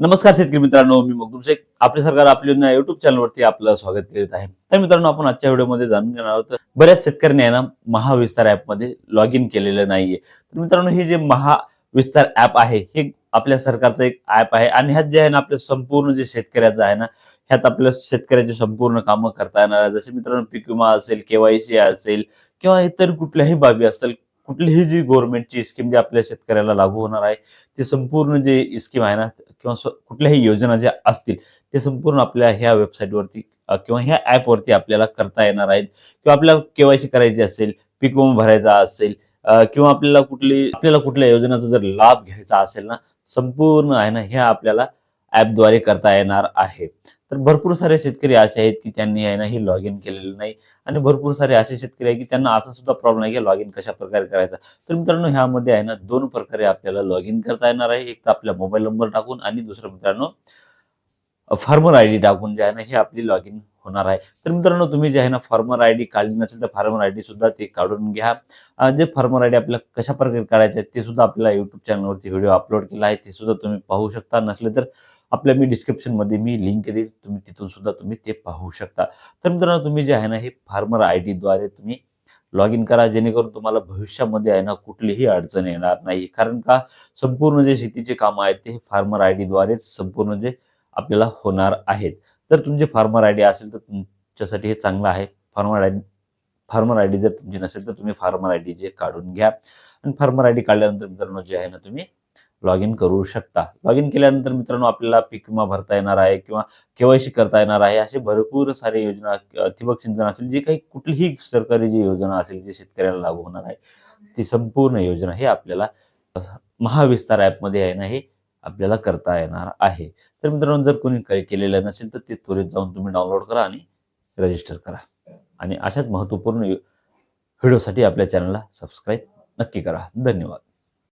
नमस्कार शेतकरी मित्रांनो मी मग तुमचे आपले सरकार आपल्या युट्यूब चॅनलवरती आपलं स्वागत करीत आहे. तर मित्रांनो आपण आजच्या व्हिडिओमध्ये जाणून घेणार आहोत बऱ्याच शेतकऱ्यांनी आहे ना महाविस्तार ॲपमध्ये लॉग इन केलेलं नाहीये. तर मित्रांनो हे जे महाविस्तार ॲप आहे हे आपल्या सरकारचं एक ॲप आहे आणि ह्यात जे आहे ना आपल्या संपूर्ण जे शेतकऱ्याचं आहे ना ह्यात आपल्या शेतकऱ्याचे संपूर्ण कामं करता येणार आहे. जसे मित्रांनो पीक विमा असेल केवायसी असेल किंवा इतर कुठल्याही बाबी असतील कुठलीही जी गव्हर्नमेंटची स्कीम जी आपल्या शेतकऱ्याला लागू होणार आहे ती संपूर्ण जी स्कीम आहे ना किंवा कुठल्याही योजना ज्या असतील ते संपूर्ण आपल्या ह्या वेबसाईटवरती किंवा ह्या ॲपवरती आपल्याला करता येणार आहेत. किंवा आपल्याला केवायसी करायची असेल पीक विमा भरायचा असेल किंवा आपल्याला कुठली आपल्याला कुठल्या योजनाचा जर लाभ घ्यायचा असेल ना संपूर्ण आहे ना हे आपल्याला ॲपद्वारे करता येणार आहे. तर भरपूर सारे शेतकरी असे आहेत की त्यांनी आहे ना हे लॉग इन केलेलं नाही. आणि भरपूर सारे असे शेतकरी आहे की त्यांना असा सुद्धा प्रॉब्लेम आहे की लॉग इन कशा प्रकारे करायचा. तर मित्रांनो ह्यामध्ये आहे ना दोन प्रकारे आपल्याला लॉग इन करता येणार आहे. एक तर आपला मोबाईल नंबर टाकून आणि दुसरं मित्रांनो फार्मर आय डी टाकून जे आहे ना हे आपली लॉग इन होणार आहे. तर मित्रांनो तुम्ही जे आहे ना फार्मर आय डी काढली नसेल तर फार्मर आय डी सुद्धा ते काढून घ्या. जे फार्मर आय डी आपल्याला कशा प्रकारे काढायचे आहे ते सुद्धा आपल्याला युट्यूब चॅनलवरती व्हिडिओ अपलोड केला आहे. ते सुद्धा तुम्ही पाहू शकता. नसले तर आपल्या मी डिस्क्रिप्शनमध्ये मी लिंक देईल. तुम्ही तिथून सुद्धा तुम्ही ते पाहू शकता. तर मित्रांनो तुम्ही जे आहे ना हे फार्मर आय डीद्वारे तुम्ही लॉग इन करा. जेणेकरून तुम्हाला भविष्यामध्ये आहे ना कुठलीही अडचण येणार नाही. कारण का? संपूर्ण जे शेतीचे कामं आहेत ते फार्मर आय डीद्वारेच संपूर्ण जे आपल्याला होणार आहेत. तर तुमचे फार्मर आय डी असेल तर तुमच्यासाठी हे चांगलं आहे. Farmer I farmer I D जर तुमची नसेल तर तुम्ही फार्मर आय डी जे काढून घ्या. आणि फार्मर आय डी काढल्यानंतर मित्रांनो जे आहे ना तुम्ही लॉग इन करू शकता. लॉग इन केल्यानंतर मित्रांनो आपल्याला पीक विमा भरता येणार आहे किंवा केवायसी करता येणार आहे. असे भरपूर सारे योजना ठिबक सिंचन असेल जे काही कुठलीही सरकारी जी योजना असेल जी शेतकऱ्याला लागू होणार आहे ती संपूर्ण योजना हे आपल्याला महाविस्तार ॲपमध्ये आहे ना हे आपल्याला करता येणार आहे. तर मित्रांनो जर कोणी काही केलेलं नसेल तर ते त्वरित जाऊन तुम्ही डाउनलोड करा आणि रजिस्टर करा. आणि अशाच महत्त्वपूर्ण व्हिडिओसाठी आपल्या चॅनलला सबस्क्राईब नक्की करा. धन्यवाद.